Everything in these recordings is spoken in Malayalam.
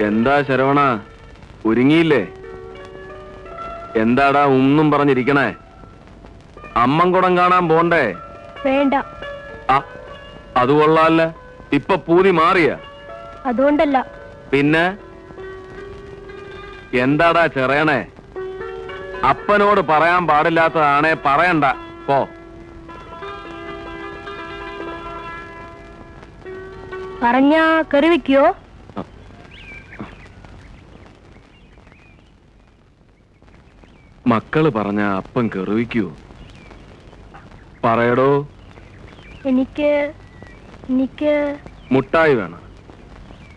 എന്താ ശരവണ? ഒരുങ്ങിയില്ലേ? എന്താടാ ഒന്നും പറഞ്ഞിരിക്കണേ? അമ്മൻകുടം കാണാൻ പോണ്ടേ? വേണ്ട. ആ അത് കൊള്ളാല്ല. ഇപ്പൊ പൂതി മാറിയ. അതുകൊണ്ടല്ല. പിന്നെ? എന്താടാ ചെറയണേ? അപ്പനോട് പറയാൻ പാടില്ലാത്തതാണേ പറയണ്ട. പോ. പറഞ്ഞാ കറി വെക്കോ മക്കൾ പറഞ്ഞ അപ്പം കെറുവിക്കൂ. പറയടോ. എനിക്ക് എനിക്ക് മുട്ടായി വേണം.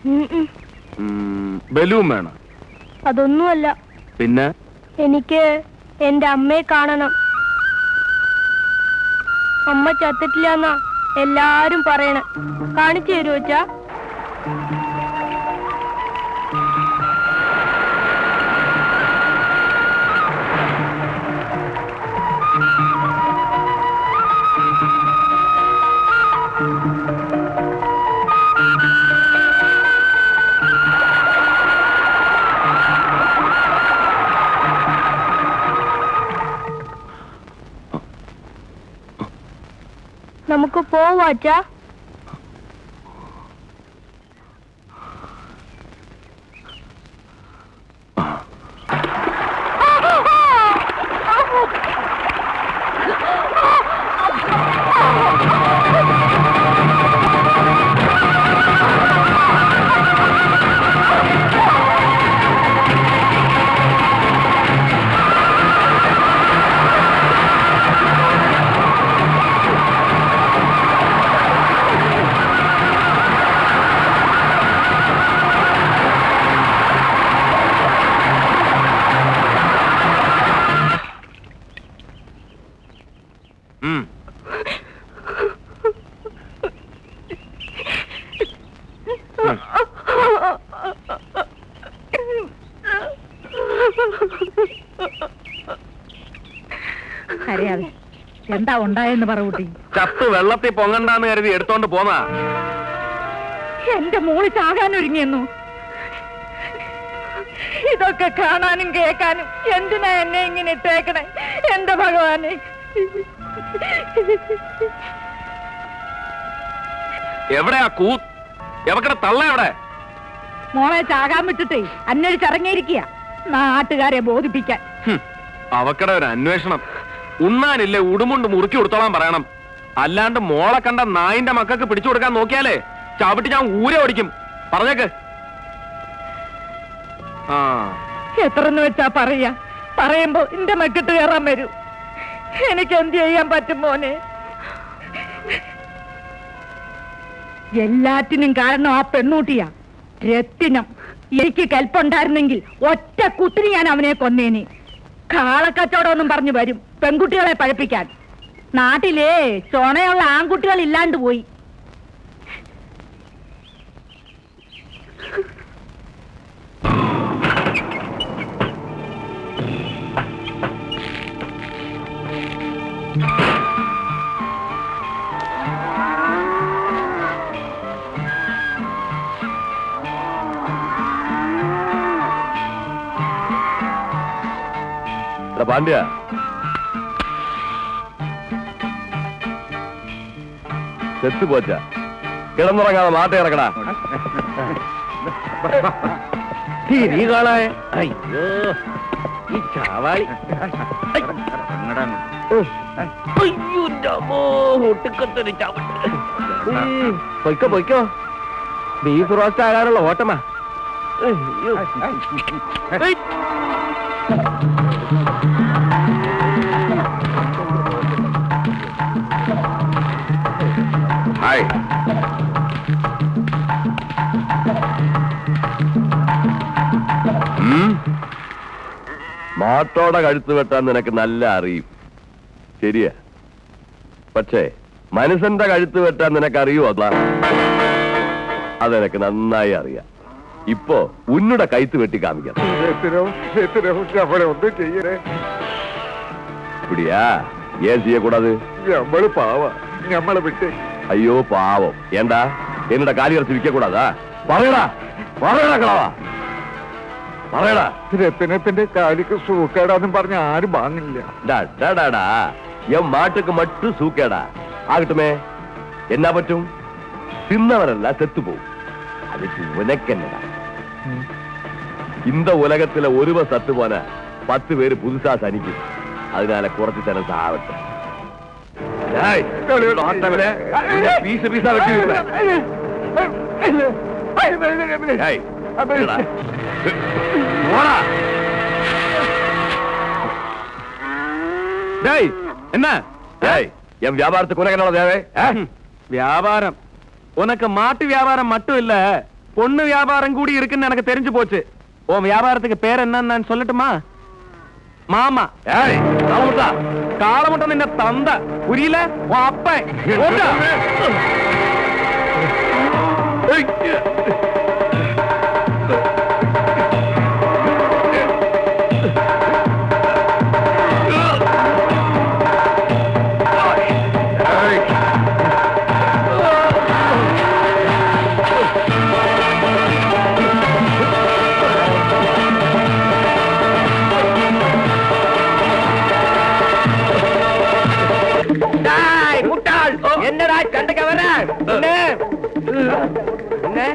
ബലൂം ബലൂൺ വേണം. അതൊന്നുമല്ല. പിന്നെ? എനിക്ക് എന്റെ അമ്മയെ കാണണം. അമ്മ ചത്തിട്ടില്ല എന്നാ എല്ലാരും പറയണ. കാണിച്ചു തരുമോ four, Roger. എന്താ ഉണ്ടായെന്ന് പറകൂട്ടി ചത്ത് വെള്ളത്തിൽ പൊങ്ങണ്ടാന്ന് കരുതി എടുത്തോണ്ട് പോന്നാ. എന്റെ മോൾ ചാകാൻ ഒരുങ്ങിയെന്നു ഇതൊക്കെ കാണാനും കേൾക്കാനും എന്തിനാ എന്നെ ഇങ്ങനെ ഇട്ടേക്കണേ? എന്റെ ഭഗവാനെ. എവിടെയാ കൂ എവക്കടെ തള്ള എവിടെ? മോളെ ചാകാൻ വിട്ടിട്ടേ അന്വേഷിച്ചിറങ്ങിയിരിക്കുക നാട്ടുകാരെ ബോധിപ്പിക്കാൻ. അവക്കട അവക്കടെ ഒരു അന്വേഷണം. ഉണ്ണാനില്ലേ ഉടുമുണ്ട് മുറുക്കി കൊടുത്തോളാൻ പറയണം. അല്ലാണ്ട് മോളെ കണ്ട നായിന്റെ മക്കൾക്ക് പിടിച്ചു കൊടുക്കാൻ നോക്കിയാലേ ചവിട്ടി ഞാൻ ഊരെ ഓടിക്കും. പറഞ്ഞേക്ക്. ആ. എത്രന്ന് വെച്ചാ പറയാ? പറയുമ്പോ എന്റെ മക്കിട്ട് കയറാൻ വരൂ. എനിക്ക് എന്ത് ചെയ്യാൻ പറ്റും മോനെ? എല്ലാറ്റിനും കാരണം ആ പെണ്ണൂട്ടിയാ. രത്തിനം. എനിക്ക് കൽപ്പുണ്ടായിരുന്നെങ്കിൽ ഒറ്റ കുട്ടിന് ഞാൻ അവനെ കൊന്നേനെ. കാളക്കച്ചവടമൊന്നും പറഞ്ഞു വരും. പെൺകുട്ടികളെ പഴപ്പിക്കാൻ. നാട്ടിലേ ചൊണയുള്ള ആൺകുട്ടികൾ ഇല്ലാണ്ട് പോയി. പാണ്ഡ്യ. സെത്ത് പോച്ച കിടന്നുറങ്ങാതെ മാട്ട ഇറക്കടാ തിരി കാണാ അയ്യോ ഈ ചാവാളി. പൊയ്ക്കോ പൊയ്ക്കോ. ബീഫ് റോസ്റ്റ് ആകാനുള്ള ഓട്ടമാ. അയ്യോ. മാട്ടോടെ കഴുത്ത് വെട്ടാൻ നിനക്ക് നല്ല അറിയും. ശരിയാ. പക്ഷേ മനുഷ്യന്റെ കഴുത്ത് വെട്ടാൻ നിനക്ക് അറിയോ അതാ അതെനക്ക് നന്നായി അറിയാം. ഇപ്പോ ഉന്നുടെ കൈത്ത് വെട്ടി കാണിക്കാം ഒന്നും ഇപ്പിടിയാ ഏ ചെയ്യ കൂടാതെ? നമ്മൾ പാവ. വിട്ട്. അയ്യോ പാവം. എന്താ എന്നിട്ട് കാലി ഇറച്ചി വിൽക്കൂടാതാ പറയടാ പറയടാ കളവാ. പറയടാ രത്തിനത്തിന്റെ കാലിക്ക് സൂക്കേടാന്നും പറഞ്ഞ ആരും വാങ്ങില്ല ഡാ, ഡാ, ഡാ, ഡാ. என் மாட்டுக்கு மட்டும் சூக்கேடா ஆகட்டுமே என்ன பற்றும் தின்னவரெல்லாம் செத்து போகும் அதுக்கு உனக்கு என்னடா இந்த உலகத்துல ஒருவன் சத்து போன பத்து பேரு புதுசா சனிக்கும் அதனால குறைச்சு தரம் சாவட்டும் டேய், ஆட்டவனே, உன்னை பீசு பீசா வெட்டி விடுறேன். டேய், என்னடா? டேய் என்ன? டேய் என் வியாபாரத்துக்கு உனக்கு என்னோட தேவை? வியாபாரம். உனக்கு மாட்டு வியாபாரம் மட்டும் இல்ல பொண்ணு வியாபாரம் கூடி இருக்குன்னு எனக்கு தெரிஞ்சு போச்சு. உன் வியாபாரத்துக்கு பேர் என்னன்னு சொல்லட்டுமா? மாமா. காலம் ராமுட்டா காலமுட்ட நின்ன தந்த. புரியல? உன் அப்பன்.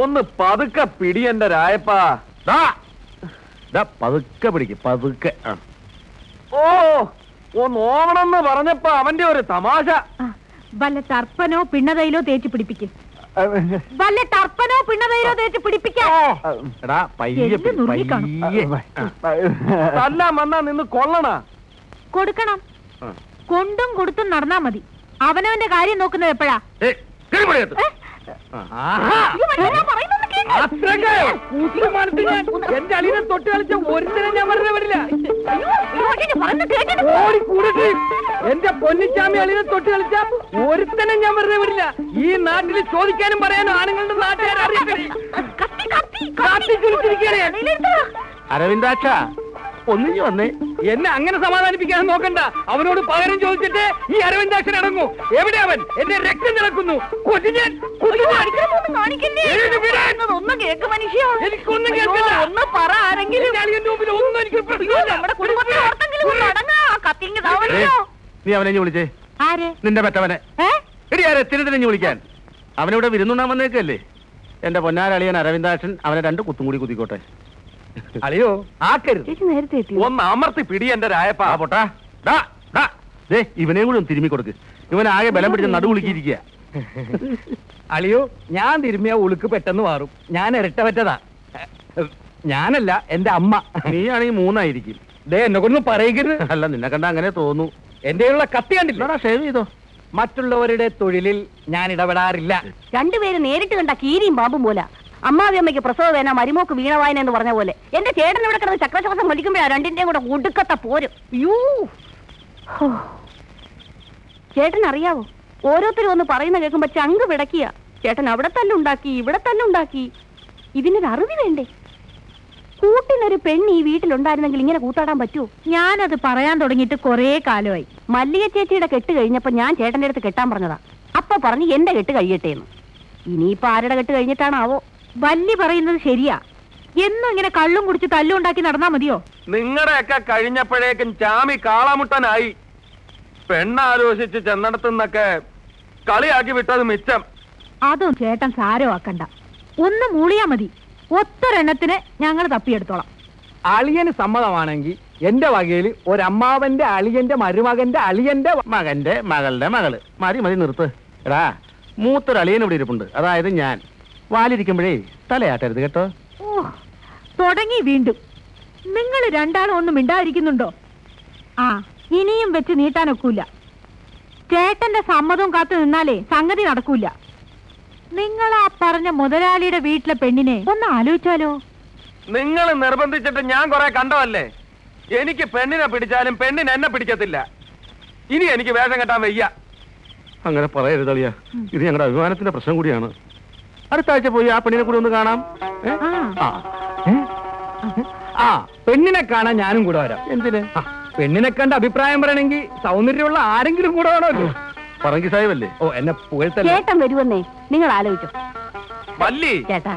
ഒന്ന് പതുക്കെ പിടി എന്റെ രായപ്പാ. പതുക്കെ പിടിക്ക് പതുക്കെ. ഓ ഒന്ന് ഓവണമെന്ന് പറഞ്ഞപ്പോ അവന്റെ ഒരു തമാശ. വല്ല തർപ്പനോ പിണ്ണതയിലോ തേച്ച് പിടിപ്പിക്കും. വല്ല ടർപ്പനോ പിണ്ണതയിലോ തേച്ച് പിടിപ്പിക്കാം എടാ പയ്യെ എല്ല് പിടി, കാണും. പയ്യെ. തല്ലാൻ വന്നാ നിന്ന് കൊള്ളണ. കൊടുക്കണം. കൊണ്ടും കൊടുത്തും നടന്നാ മതി. അവനവന്റെ കാര്യം നോക്കുന്നത് എപ്പോഴാ? കേറി? ആഹാ. ഞാൻ. എന്റെ അളിനെ തൊട്ട് കളിച്ച ഒരുത്തരം ഞാൻ വെറുതെ ഓടി കൂടിട്ട് എന്റെ പൊന്നിച്ചാമി അളിനെ തൊട്ട് കളിച്ച ഒരുത്തനെ ഞാൻ വെറുതെ വിടില്ല. ഈ നാട്ടിൽ ചോദിക്കാനും പറയാനും ആണുങ്ങളുടെ നാട്ടുകാരെ അറിയിക്കണേ? അരവിന്ദാക്ഷ ഒന്നിഞ്ഞു വന്നേ. എന്നെ അങ്ങനെ സമാധാനിപ്പിക്കാൻ നോക്കണ്ട. അവനോട് പകരം ചോദിച്ചിട്ട് ഈ അരവിന്ദാക്ഷൻ അടങ്ങൂ. എവിടെ അവൻ? എന്റെ രക്തം നിറക്കുന്നു. ഒന്ന് കേക്ക് മനുഷ്യ. എനിക്കൊന്നും കേൾക്കില്ല. ഒന്ന് പറ ആരെങ്കിലും. ഒന്നും എനിക്ക് നീ അവനെ വിളിച്ചേ. നിന്റെ പെട്ടവനെ എടി ആരെ? തിരിഞ്ഞു വിളിക്കാൻ. അവനിവിടെ വിരുന്നുണ്ടാവുന്നേക്കല്ലേ എന്റെ പൊന്നാരളിയൻ അരവിന്ദാക്ഷൻ അവനെ രണ്ട് കുത്തും കൂടി കുത്തിക്കോട്ടെ. അളിയോ ആക്കരുത്. ചേച്ചി നേരത്തെ എത്തി ഒന്ന് അമർത്തി പിടി എന്റെ രായപ്പാ. ആ പൊട്ടാ. ഡാ, ഡാ. ദേ ഇവനെയും കൂടി ഒന്ന് തിരുമ്മി കൊടുക്ക്. ഇവൻ ആകെ ബലം പിടിച്ച് നടു വിളിക്കിരിക്കുക അളിയോ ഞാൻ തിരുമ്മിയ ഉളുക്ക് പെട്ടെന്ന് മാറും. ഞാൻ ഇരട്ടവറ്റതാ ഞാനല്ല എന്റെ അമ്മ. നീയാണെങ്കിൽ മൂന്നായിരിക്കും. ദേ എന്നെ കൊണ്ട് പറയരുത് അല്ല നിന്നെ കണ്ട അങ്ങനെ തോന്നു. എന്റെ ഉള്ള കത്തി കണ്ടില്ല? ഷേവ് ചെയ്തോ. മറ്റുള്ളവരുടെ തൊഴിലിൽ ഞാൻ ഇടപെടാറില്ല. രണ്ടുപേരും നേരിട്ട് കണ്ട കീരിയും പാമ്പും പോലെ. അമ്മാവി അമ്മയ്ക്ക് പ്രസവ വേന മരുമോക്ക് വീണവായന എന്ന് പറഞ്ഞ പോലെ. എന്റെ ചേട്ടൻ ഇവിടെ കിടന്ന് ചക്രശ്വാസം വലിക്കുമ്പോഴാ രണ്ടിന്റെയും കൂടെ ഒടുക്കത്തെ പോരും. യൂ. ചേട്ടൻ അറിയാവോ ഓരോരുത്തരും ഒന്ന് പറയുന്ന കേൾക്കുമ്പോ ചങ്ക് വിടക്കിയ ചേട്ടൻ അവിടെ തന്നെ ഉണ്ടാക്കി ഇവിടെ തന്നെ ഉണ്ടാക്കി. ഇതിനൊരു അറിവ് വേണ്ടേ? കൂട്ടിനൊരു പെണ്ണ് ഈ വീട്ടിലുണ്ടായിരുന്നെങ്കിൽ ഇങ്ങനെ കൂത്താടാൻ പറ്റുമോ ഞാനത് പറയാൻ തുടങ്ങിയിട്ട് കൊറേ കാലമായി. മല്ലിക ചേച്ചിയുടെ കെട്ട് കഴിഞ്ഞപ്പോ ഞാൻ ചേട്ടന്റെ അടുത്ത് കെട്ടാൻ പറഞ്ഞതാ. അപ്പൊ പറഞ്ഞ് എന്റെ കെട്ട് കഴിയട്ടെ എന്ന് ഇനിയിപ്പോ ആരുടെ കെട്ട് കഴിഞ്ഞിട്ടാണാവോ? വല്ലി പറയുന്നത് ശരിയാ. എന്നും ഇങ്ങനെ കള്ളും കുടിച്ച് തല്ലും ഉണ്ടാക്കി നടന്നാ മതിയോ? നിങ്ങളുടെയൊക്കെ കഴിഞ്ഞപ്പോഴേക്കും ചാമി കാളാമുട്ടനായി. പെണ്ണാലോചിച്ച് ചെന്നിടത്തുനിന്നൊക്കെ കളിയാക്കി വിട്ടത് മിച്ചം. അതും ചേട്ടൻ സാരമാക്കണ്ട. ഒന്ന് മൂളിയാ മതി. ഒത്തൊരെണ്ണത്തിന് ഞങ്ങൾ തപ്പിയെടുത്തോളാം. അളിയന് സമ്മതമാണെങ്കിൽ എന്റെ വകയിൽ ഒരമ്മാവന്റെ അളിയന്റെ മരുമകന്റെ അളിയന്റെ മകന്റെ മകളുടെ മകൾ. മതി മതി നിർത്ത്. എടാ മൂത്തൊരു അളിയൻ ഇവിടെ ഇരിപ്പുണ്ട്. അതായത് ഞാൻ. വാലിരിക്കുമ്പോഴേ തലയാട്ടരുത് കേട്ടോ. ഓ തുടങ്ങി വീണ്ടും. നിങ്ങൾ രണ്ടാളും ഒന്നും മിണ്ടാതിരിക്കുന്നുണ്ടോ? ആ ഇനിയും വെച്ച് നീട്ടാനൊക്കൂല. ചേട്ടന്റെ സമ്മതവും കാത്തു നിന്നാലേ സംഗതി നടക്കൂല. നിങ്ങൾ ആ പറഞ്ഞ മുതലാളിയുടെ വീട്ടിലെ പെണ്ണിനെ ഒന്ന് ആലോചിച്ചാലോ? നിങ്ങൾ നിർബന്ധിച്ചിട്ട് ഞാൻ കുറെ കണ്ടതല്ലേ? എനിക്ക് പെണ്ണിനെ പിടിച്ചാലും പെണ്ണിന് എന്നെ പിടിക്കത്തില്ല. ഇനി എനിക്ക് വേഷം കെട്ടാൻ വയ്യ. അങ്ങനെ പറയരുതളിയ ഇത് ഞങ്ങളുടെ അഭിമാനത്തിന്റെ പ്രശ്നം കൂടിയാണ്. അടുത്ത ആഴ്ച പോയി ആ പെണ്ണിനെ കൂടെ ഒന്ന് കാണാം. ഏ? ആ. ആ. ഏ? ആ പെണ്ണിനെ കാണാൻ ഞാനും കൂടെ വരാം. എന്തിന്? പെണ്ണിനെ കണ്ട അഭിപ്രായം പറയണമെങ്കിൽ സൗന്ദര്യമുള്ള ആരെങ്കിലും കൂടെ വേണമല്ലോ. പറങ്കി സാഹിബല്ലേ? ഓ എന്നെ പുകഴ്ത്തല്ലേ? ചേട്ടൻ വരുവന്നേ നിങ്ങൾ ആലോചിച്ചു. വല്ലി ചേട്ടാ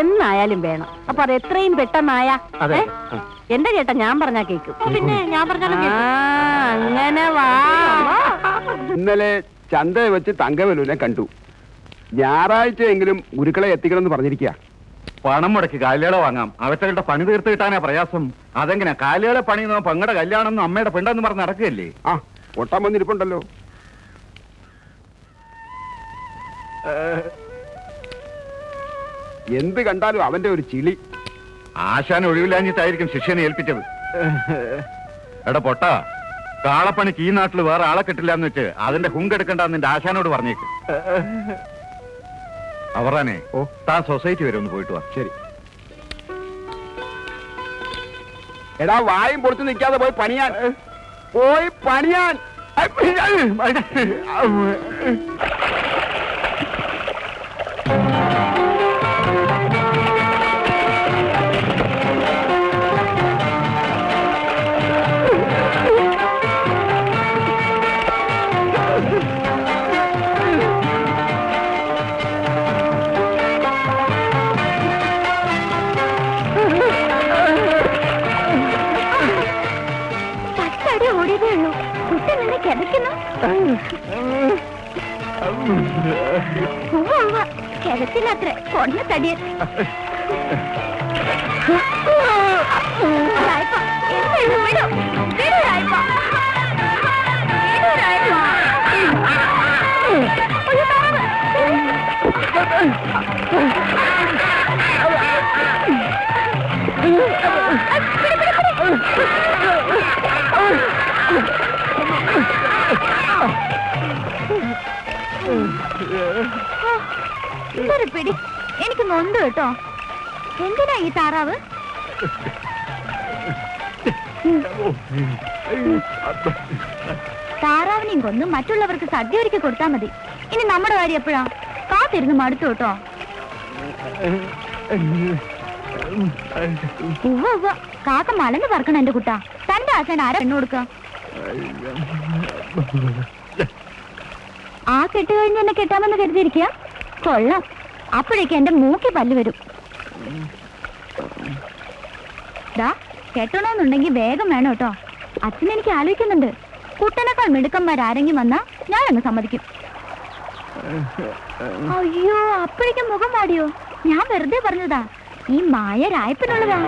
എന്നായാലും വേണം. അപ്പൊ അത് എത്രയും പെട്ടെന്നായ അതെ ഏ? ആ. എന്റെ ചേട്ടാ ഞാൻ പറഞ്ഞാ കേക്കും പിന്നെ ഞാൻ പറഞ്ഞാലും ആ, അങ്ങനെ വാ. ഇന്നലെ ചന്തയെ വെച്ച് തങ്കവലുവിനെ കണ്ടു. ഞായറാഴ്ചയെങ്കിലും ഗുരുക്കളെ എത്തിക്കണമെന്ന് പറഞ്ഞിരിക്കുക പണം മുടക്കി കാലിയാളെ വാങ്ങാം. അവറ്റകളുടെ പണി തീർത്ത് കിട്ടാനാ പ്രയാസം. അതെങ്ങനെ? കാലിയാളെ പണി പങ്ങടെ കല്യാണം എന്നും അമ്മയുടെ പെണ്ടെന്ന് പറഞ്ഞ് നടക്കുകയല്ലേ? ആ ഒട്ടാൻ വന്നിരിപ്പുണ്ടല്ലോ. എന്ത് കണ്ടാലും അവന്റെ ഒരു ചിളി. ആശാൻ ഒഴിവില്ലാഞ്ഞിട്ടായിരിക്കും ശിഷ്യനെ ഏൽപ്പിച്ചത്. എടാ പൊട്ട കാളപ്പണിക്ക് ഈ നാട്ടിൽ വേറെ ആളെ കിട്ടില്ല എന്ന് വെച്ച് അതിന്റെ ഹുങ്കെടുക്കണ്ടെന്ന് നിന്റെ ആശാനോട് പറഞ്ഞേക്ക്. അവറാനെ ഓ. താൻ സൊസൈറ്റി വരെ ഒന്ന് പോയിട്ട് വാ. ശരി. എടാ വായും പൊടുത്ത് നിൽക്കാതെ പോയി പണിയാൻ. പോയി പണിയാൻ. കിതത്തിനത്ര കൊണ്ട തടിയൻ. രായ്പ, പിടി? എനിക്ക് നൊന്ത് കേട്ടോ. എന്തിനാ ഈ താറാവ്? താറാവിനെയും കൊന്ന് മറ്റുള്ളവർക്ക് സദ്യ ഒരുക്കി കൊടുത്താൽ മതി. ഇനി നമ്മുടെ കാര്യം എപ്പോഴാ? കാത്തിരുന്ന് മടുത്തു കേട്ടോ. ഉവ്വ ഉവ്വ. കാക്ക മലന്ന് പറക്കണം എന്റെ കുട്ടാ. തന്റെ ആശാൻ ആരാ പെണ്ണു കൊടുക്ക? ആ കെട്ട് കഴിഞ്ഞ് എന്നെ കെട്ടാമെന്ന് കരുതിയിരിക്കുക കൊള്ളാം. അപ്പോഴേക്ക് എന്റെ മൂക്കി പല്ല് വരും. ദാ കെട്ടണമെന്നുണ്ടെങ്കിൽ വേഗം വേണം കേട്ടോ. അച്ഛൻ എനിക്ക് ആലോചിക്കുന്നുണ്ട്. കുട്ടനേക്കാൾ മിടുക്കന്മാരാരെങ്കിലും വന്നാ ഞാനങ്ങ് സമ്മതിക്കും. അയ്യോ അപ്പോഴേക്കും മുഖം വാടിയോ? ഞാൻ വെറുതെ പറഞ്ഞതാ. ഈ മായ രായപ്പനുള്ളതാ.